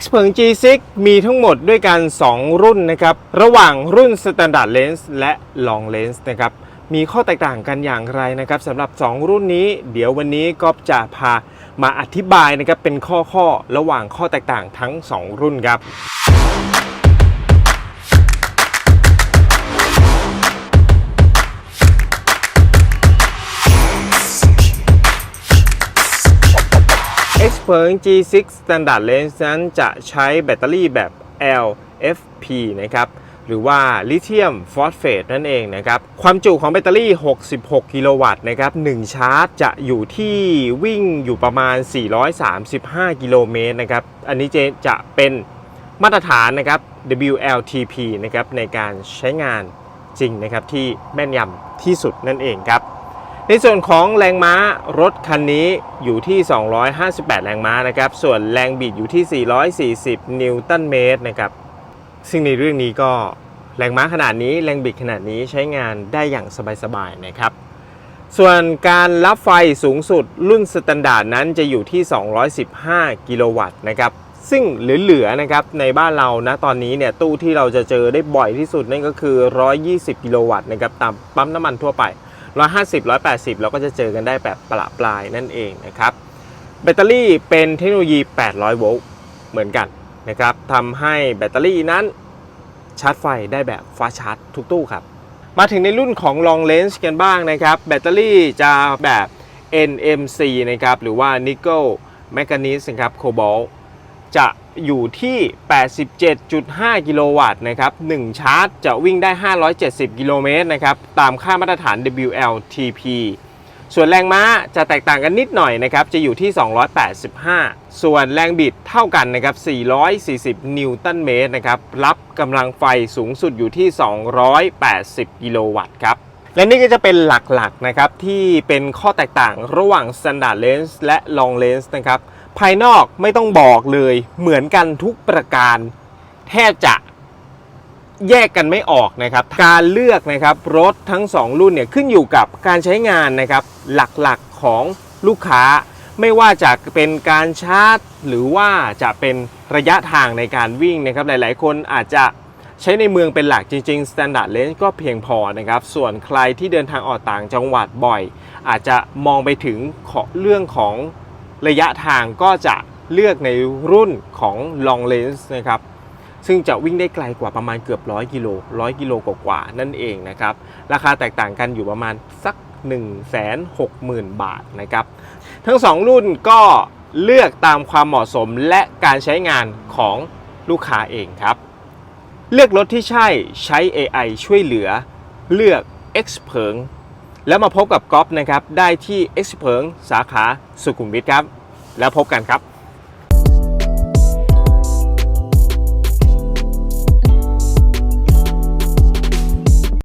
X เพิง G6 มีทั้งหมดด้วยกัน 2 รุ่นนะครับ ระหว่างรุ่น Standard Lens และ Long Lens นะครับ มีข้อแตกต่างกันอย่างไรนะครับสำหรับ 2 รุ่นนี้ เดี๋ยววันนี้ก็จะพามาอธิบายนะครับ เป็นข้อข้อๆระหว่างข้อแตกต่างทั้ง 2 รุ่นครับ เพิง G6 Standard Lens นั้นจะใช้แบตเตอรี่แบบ LFP นะครับหรือว่าลิเธียมฟอสเฟตนั่นเองนะครับ ความจุของแบตเตอรี่ 66 กิโลวัตต์นะครับ1ชาร์จจะอยู่ที่วิ่งอยู่ประมาณ 435 กิโลเมตรนะครับ อันนี้จะจะเป็นมาตรฐานนะครับ WLTP นะครับในการใช้งานจริงนะครับที่แม่นยำที่สุดนั่นเองครับ ในส่วนของแรงม้ารถคันนี้อยู่ที่ 258 แรงม้านะครับ ส่วนแรงบิดอยู่ที่ 440 นิวตันเมตรนะครับ ซึ่งในเรื่องนี้ก็แรงม้าขนาดนี้แรงบิดขนาดนี้ใช้งานได้อย่างสบายๆนะครับ ส่วนการรับไฟสูงสุดรุ่นสแตนดาร์ดนั้นจะอยู่ที่ 215 กิโลวัตต์นะครับ ซึ่งเหลือๆนะครับในบ้านเรานะตอนนี้เนี่ยตู้ที่เราจะเจอได้บ่อยที่สุดนั่นก็คือ 120 กิโลวัตต์นะครับตามปั๊มน้ำมันทั่วไป 150 180 เราก็จะเจอกันได้แบบประปลายนั่นเองนะครับแบตเตอรี่เป็นเทคโนโลยี 800 โวลต์เหมือนกันนะครับทำให้แบตเตอรี่นั้นชาร์จไฟได้แบบฟ้าชาร์จทุกตู้ครับ มาถึงในรุ่นของ long range กันบ้างนะครับ แบตเตอรี่จะแบบ NMC นะครับ หรือว่า Nickel Manganese นครับ Cobalt จะ อยู่ที่ 87.5 กิโลวัตต์นะครับ1ชาร์จจะวิ่งได้ 570 กิโลเมตรนะครับ ตามค่ามาตรฐาน WLTP ส่วนแรงม้าจะแตกต่างกันนิดหน่อยนะครับ จะอยู่ที่ 285 ส่วนแรงบิดเท่ากันนะครับ 440 นิวตันเมตรนะครับ รับกำลังไฟสูงสุดอยู่ที่ 280 กิโลวัตต์ครับ และนี่ก็จะเป็นหลักๆนะครับที่เป็นข้อแตกต่างระหว่าง Standard Lens และ Long Lens นะครับ ภายนอกไม่ต้องบอกเลยเหมือนกันทุกประการ แทบจะแยกกันไม่ออกนะครับ การเลือกนะครับรถทั้ง 2 รุ่นเนี่ยขึ้นอยู่กับการใช้งานนะครับหลักๆของลูกค้า ไม่ว่าจะเป็นการชาร์จ หรือว่าจะเป็นระยะทางในการวิ่งนะครับหลายๆ คนอาจจะใช้ในเมืองเป็นหลักจริงๆ Standard Lens ก็เพียงพอนะครับ ส่วนใครที่เดินทางออกต่างจังหวัดบ่อย อาจจะมองไปถึงเรื่องของ ระยะทางก็จะเลือกในรุ่นของ Long Lens นะครับซึ่งจะวิ่งได้ไกลกว่าประมาณเกือบ100กิโล100กิโลกว่าๆนั่นเองนะครับราคาแตกต่างกันอยู่ประมาณสัก 160,000 บาทนะครับทั้ง 2 รุ่นก็เลือกตามความเหมาะสมและการใช้งานของลูกค้าเองครับ เลือกรถที่ใช่ใช้ AI ช่วยเหลือ เลือก X เพิง แล้วมาพบกับก๊อฟนะครับได้ที่เอ็กซ์เพิงสาขาสุขุมวิทครับ แล้วพบกันครับ